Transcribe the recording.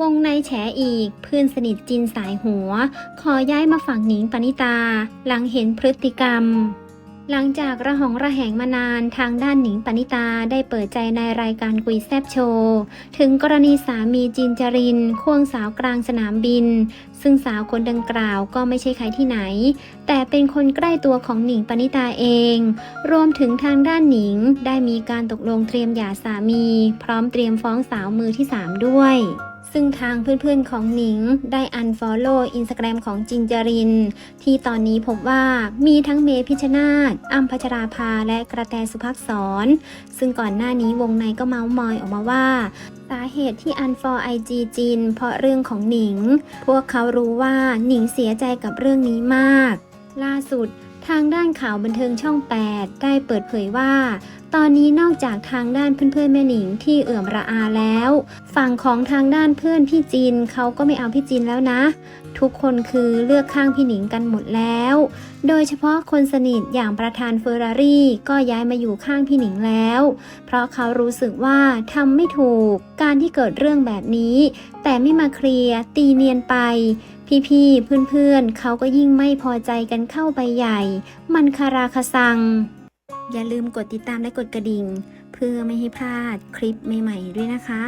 วงในแฉอีก เพื่อนสนิทจินสายหัว ขอย้ายมาฝั่งหนิงปณิตา หลังเห็นพฤติกรรม หลังจากระหองระแหงมานานทางด้านหนิงปณิตาได้เปิดใจในรายการคุยแซบโชว์ ถึงกรณีสามีจินจริน ควงสาวกลางสนามบิน ซึ่งสาวคนดังกล่าวก็ไม่ใช่ใครที่ไหน แต่เป็นคนใกล้ตัวของหนิงปณิตาเอง รวมถึงทางด้านหนิงได้มีการตกลงเตรียมหย่าสามี พร้อมเตรียมฟ้องสาวมือที่ 3 ด้วย ซึ่งทางเพื่อนๆของหนิงได้ unfollow อินสตาแกรมของจินจริน ที่ตอนนี้พบว่ามีทั้งเมพิชนาธอัมพัชราภาและกระแตสุภักษร ซึ่งก่อนหน้านี้วงในก็เมาส์มอยออกมาว่า สาเหตุที่ unfollow IG จิน เพราะเรื่องของหนิง พวกเขารู้ว่าหนิงเสียใจกับเรื่องนี้มาก ล่าสุดทางด้านข่าวบันเทิงช่อง 8 ได้เปิดเผยว่า ตอนนี้นอกจากทางด้านเพื่อนๆแม่หนิงที่เอื่อมระอาแล้ว ฝั่งของทางด้านเพื่อนพี่จินเขาก็ไม่เอาพี่จินแล้วนะ ทุกคนคือเลือกข้างพี่หนิงกันหมดแล้ว โดยเฉพาะคนสนิทอย่างประธานเฟอร์รารี่ก็ย้ายมาอยู่ข้างพี่หนิงแล้ว เพราะเขารู้สึกว่าทำไม่ถูกการที่เกิดเรื่องแบบนี้ แต่ไม่มาเคลียร์ตีเนียนไปพี่ๆ เพื่อนๆ เขาก็ยิ่งไม่พอใจกันเข้าไปใหญ่ มันคาราคาซัง อย่าลืมกดติดตามและกดกระดิ่ง เพื่อไม่ให้พลาดคลิปใหม่ ๆ ด้วยนะคะ